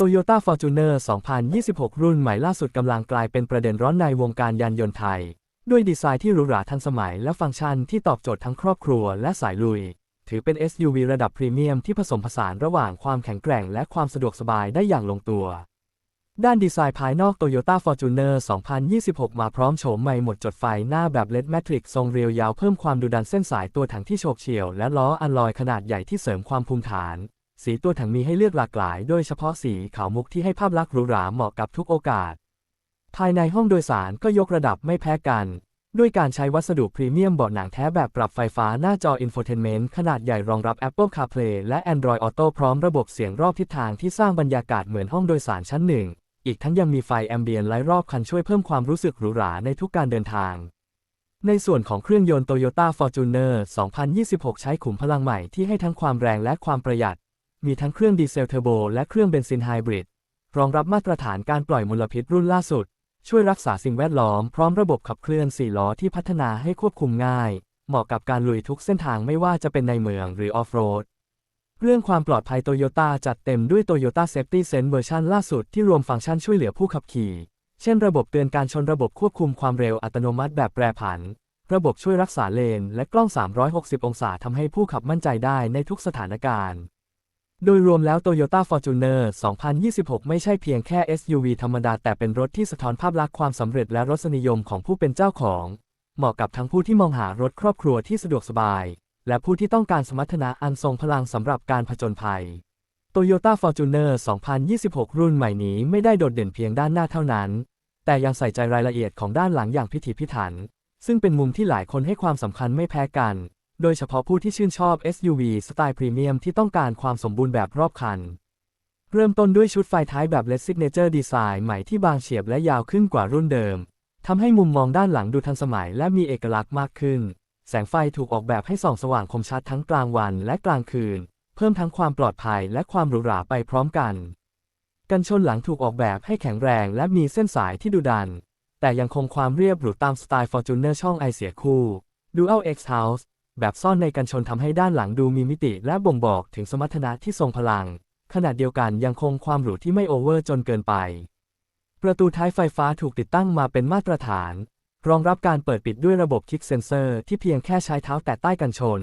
Toyota Fortuner 2026 รุ่นใหม่ล่าสุดกำลังกลายเป็นประเด็นร้อนในวงการยานยนต์ไทย ด้วยดีไซน์ที่หรูหราทันสมัยและฟังก์ชันที่ตอบโจทย์ทั้งครอบครัวและสายลุย ถือเป็น SUV ระดับพรีเมียมที่ผสมผสานระหว่างความแข็งแกร่งและความสะดวกสบายได้อย่างลงตัว ด้านดีไซน์ภายนอก Toyota Fortuner 2026 มาพร้อมโฉมใหม่หมดจดไฟหน้าแบบ LED Matrix ทรงเรียวยาวเพิ่มความดุดันเส้นสายตัวถังที่โฉบเฉี่ยวและล้ออัลลอยขนาดใหญ่ที่เสริมความภูมิฐาน สีตัวถังมีให้เลือกหลากหลาย โดยเฉพาะสีขาวมุกที่ให้ภาพลักษณ์หรูหราเหมาะกับทุกโอกาส ภายในห้องโดยสารก็ยกระดับไม่แพ้กัน ด้วยการใช้วัสดุพรีเมียมเบาะหนังแท้แบบปรับไฟฟ้าหน้าจออินโฟเทนเมนต์ขนาดใหญ่รองรับ Apple CarPlay และ Android Auto พร้อมระบบเสียงรอบทิศทางที่สร้างบรรยากาศเหมือนห้องโดยสารชั้นหนึ่ง อีกทั้งยังมีไฟแอมเบียนไลท์รอบคันช่วยเพิ่มความรู้สึกหรูหราในทุกการเดินทางในส่วนของเครื่องยนต์ Toyota Fortuner 2026 ใช้ขุมพลังใหม่ที่ให้ทั้งความแรงและความประหยัด มีทั้งเครื่องดีเซลเทอร์โบและเครื่องเบนซินไฮบริด รองรับมาตรฐานการปล่อยมลพิษรุ่นล่าสุด ช่วยรักษาสิ่งแวดล้อมพร้อมระบบขับเคลื่อน4ล้อที่พัฒนาให้ควบคุมง่าย เหมาะกับการลุยทุกเส้นทางไม่ว่าจะเป็นในเมืองหรือออฟโรด เรื่องความปลอดภัยโตโยต้าจัดเต็มด้วย Toyota Safety Sense เวอร์ชันล่าสุดที่รวมฟังก์ชันช่วยเหลือผู้ขับขี่ เช่นระบบเตือนการชนระบบควบคุมความเร็วอัตโนมัติแบบแปรผันระบบช่วยรักษาเลน และกล้อง 360 องศาทำให้ผู้ขับมั่นใจได้ในทุกสถานการณ์ โดยรวมแล้ว Toyota Fortuner 2026 ไม่ใช่เพียงแค่ SUV ธรรมดา แต่เป็นรถที่สะท้อนภาพลักษณ์ความสำเร็จและรสนิยมของผู้เป็นเจ้าของ เหมาะกับทั้งผู้ที่มองหารถครอบครัวที่สะดวกสบาย และผู้ที่ต้องการสมรรถนะอันทรงพลังสำหรับการผจญภัย Toyota Fortuner 2026 รุ่นใหม่นี้ไม่ได้โดดเด่นเพียงด้านหน้าเท่านั้น แต่ยังใส่ใจรายละเอียดของด้านหลังอย่างพิถีพิถัน ซึ่งเป็นมุมที่หลายคนให้ความสำคัญไม่แพ้กัน โดยเฉพาะผู้ที่ชื่นชอบ SUV สไตล์พรีเมียมที่ต้องการความสมบูรณ์แบบรอบคัน เริ่มต้นด้วยชุดไฟท้ายแบบ LED Signature Design ใหม่ที่บางเฉียบและยาวขึ้นกว่ารุ่นเดิม ทำให้มุมมองด้านหลังดูทันสมัยและมีเอกลักษณ์มากขึ้น แสงไฟถูกออกแบบให้ส่องสว่างคมชัดทั้งกลางวันและกลางคืน เพิ่มทั้งความปลอดภัยและความหรูหราไปพร้อมกัน กันชนหลังถูกออกแบบให้แข็งแรงและมีเส้นสายที่ดุดัน แต่ยังคงความเรียบหรูตามสไตล์ Fortuner ช่องไอเสียคู่ Dual X House แบบซ่อนในกันชนทำให้ด้านหลังดูมีมิติและบ่งบอกถึงสมรรถนะที่ทรงพลัง ขณะเดียวกันยังคงความหรูที่ไม่โอเวอร์จนเกินไป ประตูท้ายไฟฟ้าถูกติดตั้งมาเป็นมาตรฐาน รองรับการเปิดปิดด้วยระบบคิกเซนเซอร์ที่เพียงแค่ใช้เท้าแตะใต้กันชน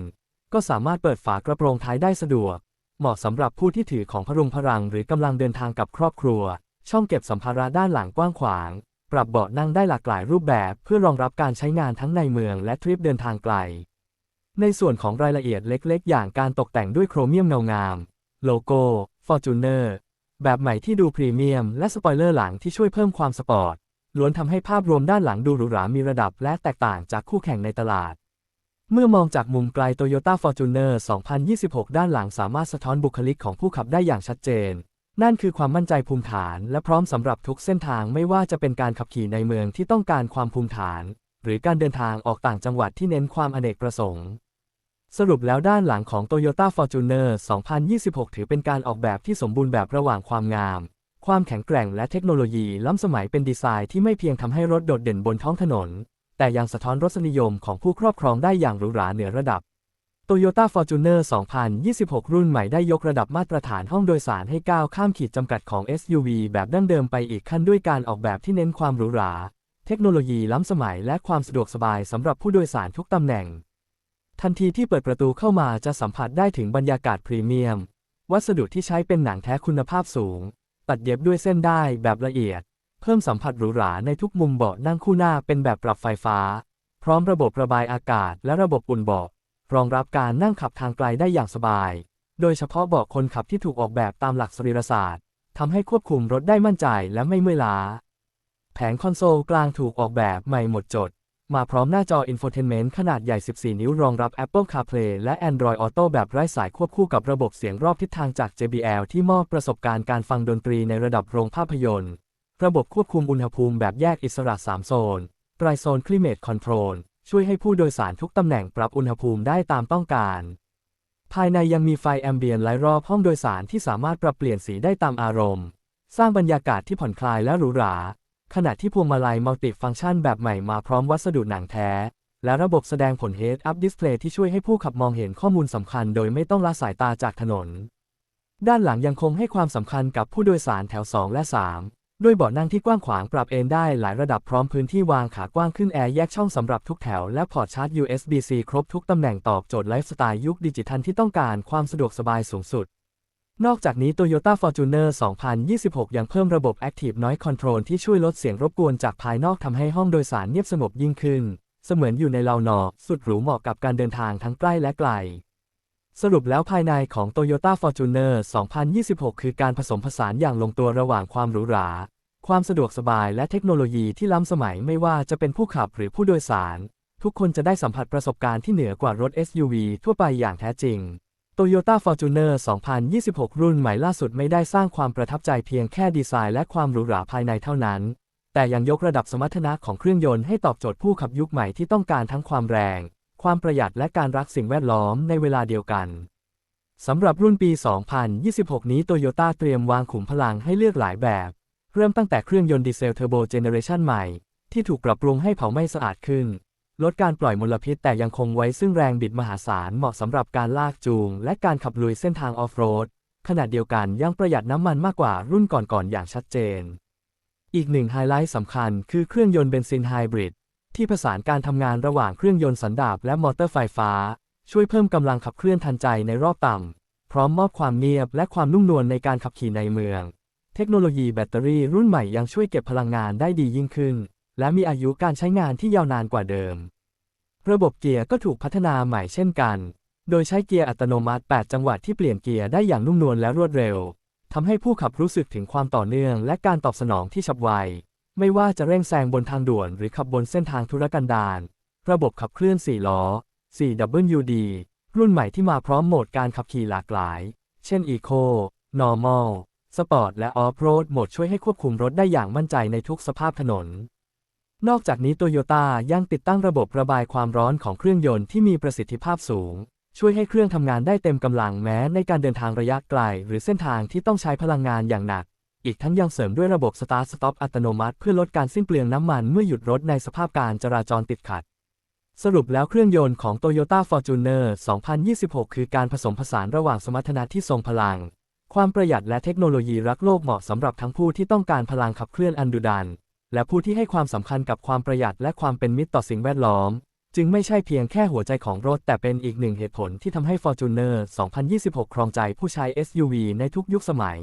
ก็สามารถเปิดฝากระโปรงท้ายได้สะดวก เหมาะสำหรับผู้ที่ถือของพรุงพรังหรือกำลังเดินทางกับครอบครัว ช่องเก็บสัมภาระด้านหลังกว้างขวาง ปรับเบาะนั่งได้หลากหลายรูปแบบ เพื่อรองรับการใช้งานทั้งในเมืองและทริปเดินทางไกล ในส่วนของรายละเอียดเล็กๆ อย่างการตกแต่งด้วยโครเมียมเงางาม โลโก้ Fortuner แบบใหม่ที่ดูพรีเมียม และสปอยเลอร์หลังที่ช่วยเพิ่มความสปอร์ต ล้วนทำให้ภาพรวมด้านหลังดูหรูหรามีระดับและแตกต่างจากคู่แข่งในตลาด เมื่อมองจากมุมไกล Toyota Fortuner 2026 ด้านหลังสามารถสะท้อนบุคลิกของผู้ขับได้อย่างชัดเจน นั่นคือความมั่นใจภูมิฐาน และพร้อมสำหรับทุกเส้นทางไม่ว่าจะเป็นการขับขี่ในเมืองที่ต้องการความภูมิฐาน หรือการเดินทางออกต่างจังหวัดที่เน้นความอเนกประสงค์ สรุปแล้วด้านหลังของ Toyota Fortuner 2026 ถือเป็นการออกแบบที่สมบูรณ์แบบระหว่างความงาม ความแข็งแกร่งและเทคโนโลยีล้ำสมัยเป็นดีไซน์ที่ไม่เพียงทำให้รถโดดเด่นบนท้องถนน แต่ยังสะท้อนรสนิยมของผู้ครอบครองได้อย่างหรูหราเหนือระดับ Toyota Fortuner 2026 รุ่นใหม่ได้ยกระดับมาตรฐานห้องโดยสารให้ก้าวข้ามขีดจำกัดของ SUV แบบดั้งเดิมไปอีกขั้นด้วยการออกแบบที่เน้นความหรูหรา เทคโนโลยีล้ำสมัยและความสะดวกสบายสำหรับผู้โดยสารทุกตำแหน่ง ทันทีที่เปิดประตูเข้ามาจะสัมผัสได้ถึงบรรยากาศพรีเมียม วัสดุที่ใช้เป็นหนังแท้คุณภาพสูง ตัดเย็บด้วยเส้นได้แบบละเอียด เพิ่มสัมผัสหรูหราในทุกมุมเบาะนั่งคู่หน้าเป็นแบบปรับไฟฟ้า พร้อมระบบระบายอากาศและระบบอุ่นเบาะรองรับการนั่งขับทางไกลได้อย่างสบาย โดยเฉพาะเบาะคนขับที่ถูกออกแบบตามหลักสรีรศาสตร์ทำให้ควบคุมรถได้มั่นใจและไม่เมื่อยล้า แผงคอนโซลกลางถูกออกแบบใหม่หมดจด มาพร้อมหน้าจออินโฟเทนเมนต์ขนาดใหญ่ 14 นิ้วรองรับ Apple CarPlay และ Android Auto แบบไร้สายควบคู่กับระบบเสียงรอบทิศทางจาก JBL ที่มอบประสบการณ์การฟังดนตรีในระดับโรงภาพยนตร์ ระบบควบคุมอุณหภูมิแบบแยกอิสระ 3 โซนไตรโซนคลิเมตคอนโทรลช่วยให้ผู้โดยสารทุกตำแหน่งปรับอุณหภูมิได้ตามต้องการ ภายในยังมีไฟแอมเบียนไลท์รอบห้องโดยสารที่สามารถปรับเปลี่ยนสีได้ตามอารมณ์ สร้างบรรยากาศที่ผ่อนคลายและหรูหรา ขณะที่พวงมาลัยมัลติฟังก์ชันแบบใหม่มาพร้อมวัสดุหนังแท้ และระบบแสดงผล Head Up Display ที่ช่วยให้ผู้ขับมองเห็นข้อมูลสำคัญโดยไม่ต้องละสายตาจากถนน ด้านหลังยังคงให้ความสำคัญกับผู้โดยสารแถว 2 และ 3 ด้วยเบาะนั่งที่กว้างขวางปรับเอนได้หลายระดับพร้อมพื้นที่วางขากว้างขึ้นแอร์แยกช่องสำหรับทุกแถว และพอร์ตชาร์จ USB-C ครบทุกตำแหน่งตอบโจทย์ไลฟ์สไตล์ยุคดิจิทัลที่ต้องการความสะดวกสบายสูงสุด นอกจากนี้ Toyota Fortuner 2026 ยังเพิ่มระบบ Active Noise Control ที่ช่วยลดเสียงรบกวนจากภายนอกทำให้ห้องโดยสารเงียบสงบยิ่งขึ้น เสมือนอยู่ในเลานอสุดหรูเหมาะกับการเดินทางทั้งใกล้และไกล สรุปแล้วภายในของ Toyota Fortuner 2026 คือการผสมผสานอย่างลงตัวระหว่างความหรูหรา ความสะดวกสบายและเทคโนโลยีที่ล้ำสมัยไม่ว่าจะเป็นผู้ขับหรือผู้โดยสาร ทุกคนจะได้สัมผัสประสบการณ์ที่เหนือกว่ารถ SUV ทั่วไปอย่างแท้จริง Toyota Fortuner 2026 รุ่นใหม่ล่าสุดไม่ได้สร้างความประทับใจเพียงแค่ดีไซน์และความหรูหราภายในเท่านั้น แต่ยังยกระดับสมรรถนะของเครื่องยนต์ให้ตอบโจทย์ผู้ขับยุคใหม่ที่ต้องการทั้งความแรง ความประหยัดและการรักสิ่งแวดล้อมในเวลาเดียวกัน สำหรับรุ่นปี 2026 นี้ Toyota เตรียมวางขุมพลังให้เลือกหลายแบบ เริ่มตั้งแต่เครื่องยนต์ดีเซลเทอร์โบเจเนเรชันใหม่ ที่ถูกปรับปรุงให้เผาไหม้สะอาดขึ้น ลดการปล่อยมลพิษแต่ยังคงไว้ซึ่งแรงบิดมหาศาลเหมาะสำหรับการลากจูง และการขับลุยเส้นทางออฟโรด ขณะเดียวกันยังประหยัดน้ำมันมากกว่ารุ่นก่อนๆอย่างชัดเจน อีกหนึ่งไฮไลท์สำคัญคือเครื่องยนต์เบนซินไฮบริดที่ผสานการทำงานระหว่างเครื่องยนต์สันดาปและมอเตอร์ไฟฟ้า ช่วยเพิ่มกำลังขับเคลื่อนทันใจในรอบต่ำ พร้อมมอบความเงียบและความนุ่มนวลในการขับขี่ในเมือง เทคโนโลยีแบตเตอรี่รุ่นใหม่ยังช่วยเก็บพลังงานได้ดียิ่งขึ้น และมีอายุการใช้งานที่ยาวนานกว่าเดิม ระบบเกียร์ก็ถูกพัฒนาใหม่เช่นกัน โดยใช้เกียร์อัตโนมัติ 8 จังหวะที่เปลี่ยนเกียร์ได้อย่างนุ่มนวลและรวดเร็วทำให้ผู้ขับรู้สึกถึงความต่อเนื่องและการตอบสนองที่ฉับไว ไม่ว่าจะเร่งแซงบนทางด่วนหรือขับบนเส้นทางธุรกันดารระบบขับเคลื่อน 4 ล้อ 4WD รุ่นใหม่ที่มาพร้อมโหมดการขับขี่หลากหลาย เช่น Eco Normal Sport และ Off-road โหมดช่วยให้ควบคุมรถได้อย่างมั่นใจในทุกสภาพถนน นอกจากนี้โตโยต้ายังติดตั้งระบบระบายความร้อนของเครื่องยนต์ที่มีประสิทธิภาพสูง ช่วยให้เครื่องทำงานได้เต็มกำลังแม้ในการเดินทางระยะไกล หรือเส้นทางที่ต้องใช้พลังงานอย่างหนัก อีกทั้งยังเสริมด้วยระบบ Start Stop อัตโนมัติเพื่อลดการสิ้นเปลืองน้ำมันเมื่อหยุดรถในสภาพการจราจรติดขัด สรุปแล้วเครื่องยนต์ของ Toyota Fortuner 2026 คือการผสมผสานระหว่างสมรรถนะที่ทรงพลัง ความประหยัดและเทคโนโลยีรักโลกเหมาะสำหรับทั้งผู้ที่ต้องการพลังขับเคลื่อนอันดุดัน และผู้ที่ให้ความสำคัญกับความประหยัดและความเป็นมิตรต่อสิ่งแวดล้อม จึงไม่ใช่เพียงแค่หัวใจของรถ แต่เป็นอีกหนึ่งเหตุผลที่ทำให้ Fortuner 2026 ครองใจผู้ใช้ SUV ในทุกยุคสมัย